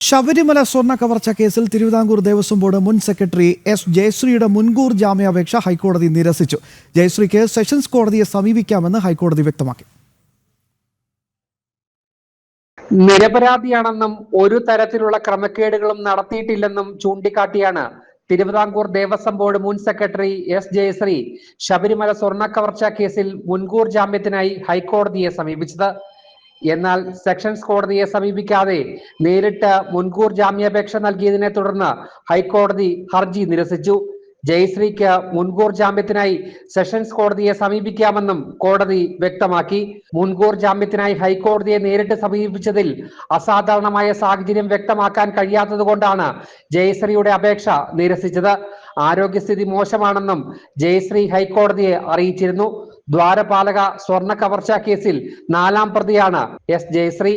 ശബരിമല സ്വർണ കവർച്ച കേസിൽ തിരുവിതാംകൂർ ദേവസ്വം ബോർഡ് മുൻ സെക്രട്ടറി എസ് ജയശ്രീയുടെ മുൻകൂർ ജാമ്യാപേക്ഷ ഹൈക്കോടതി നിരസിച്ചു. ജയശ്രീക്ക് സെഷൻസ് കോടതിയെ സമീപിക്കാമെന്ന് ഹൈക്കോടതി വ്യക്തമാക്കി. നിരപരാധിയാണെന്നും ഒരു തരത്തിലുള്ള ക്രമക്കേടുകളും നടത്തിയിട്ടില്ലെന്നും ചൂണ്ടിക്കാട്ടിയാണ് തിരുവിതാംകൂർ ദേവസ്വം ബോർഡ് മുൻ സെക്രട്ടറി എസ് ജയശ്രീ ശബരിമല സ്വർണ കവർച്ച കേസിൽ മുൻകൂർ ജാമ്യത്തിനായി ഹൈക്കോടതിയെ സമീപിച്ചത്. എന്നാൽ സെഷൻസ് കോടതിയെ സമീപിക്കാതെ നേരിട്ട് മുൻകൂർ ജാമ്യാപേക്ഷ നൽകിയതിനെ തുടർന്ന് ഹൈക്കോടതി ഹർജി നിരസിച്ചു. ജയശ്രീക്ക് മുൻകൂർ ജാമ്യത്തിനായി സെഷൻസ് കോടതിയെ സമീപിക്കാമെന്നും കോടതി വ്യക്തമാക്കി. മുൻകൂർ ജാമ്യത്തിനായി ഹൈക്കോടതിയെ നേരിട്ട് സമീപിച്ചതിൽ അസാധാരണമായ സാഹചര്യം വ്യക്തമാക്കാൻ കഴിയാത്തതുകൊണ്ടാണ് ജയശ്രീയുടെ അപേക്ഷ നിരസിച്ചത്. ആരോഗ്യസ്ഥിതി മോശമാണെന്നും ജയശ്രീ ഹൈക്കോടതിയെ അറിയിച്ചിരുന്നു. ദ്വാരപാലക സ്വർണ കവർച്ചാ കേസിൽ നാലാം പ്രതിയാണ് എസ് ജയശ്രീ.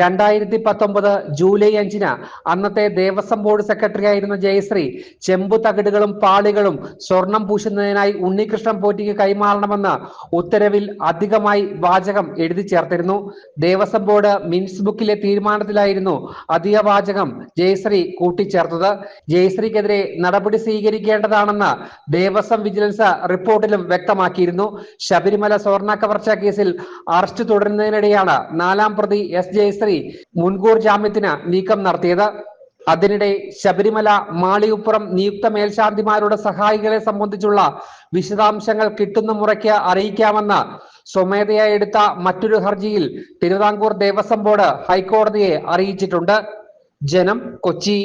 രണ്ടായിരത്തി പത്തൊമ്പത് ജൂലൈ അഞ്ചിന് അന്നത്തെ ദേവസ്വം ബോർഡ് സെക്രട്ടറി ആയിരുന്ന ജയശ്രീ ചെമ്പു തകിടുകളും പാളികളും സ്വർണം പൂശുന്നതിനായി ഉണ്ണികൃഷ്ണൻ പോറ്റിക്ക് കൈമാറണമെന്ന് ഉത്തരവിൽ അധികമായി വാചകം എഴുതി ചേർത്തിരുന്നു. ദേവസ്വം ബോർഡ് മിൻസ് ബുക്കിലെ തീരുമാനത്തിലായിരുന്നു അധിക വാചകം ജയശ്രീ കൂട്ടിച്ചേർത്തത്. ജയശ്രീക്കെതിരെ നടപടി സ്വീകരിക്കേണ്ടതാണെന്ന് ദേവസ്വം വിജിലൻസ് റിപ്പോർട്ടിലും വ്യക്തമാക്കിയിരുന്നു. ശബരിമല സ്വർണ കവർച്ച കേസിൽ അറസ്റ്റ് തുടരുന്നതിനിടെയാണ് നാലാം പ്രതി എസ് ജയശ്രീ മുൻകൂർ ജാമ്യത്തിന് നീക്കം നടത്തിയത്. അതിനിടെ ശബരിമല മാളിയുപ്പുറം നിയുക്ത മേൽശാന്തിമാരുടെ സഹായികളെ സംബന്ധിച്ചുള്ള വിശദാംശങ്ങൾ കിട്ടുന്ന മുറയ്ക്ക് അറിയിക്കാമെന്ന് സ്വമേധയാ എടുത്ത മറ്റൊരു ഹർജിയിൽ തിരുവിതാംകൂർ ദേവസ്വം ബോർഡ് ഹൈക്കോടതിയെ അറിയിച്ചിട്ടുണ്ട്. ജനം കൊച്ചി.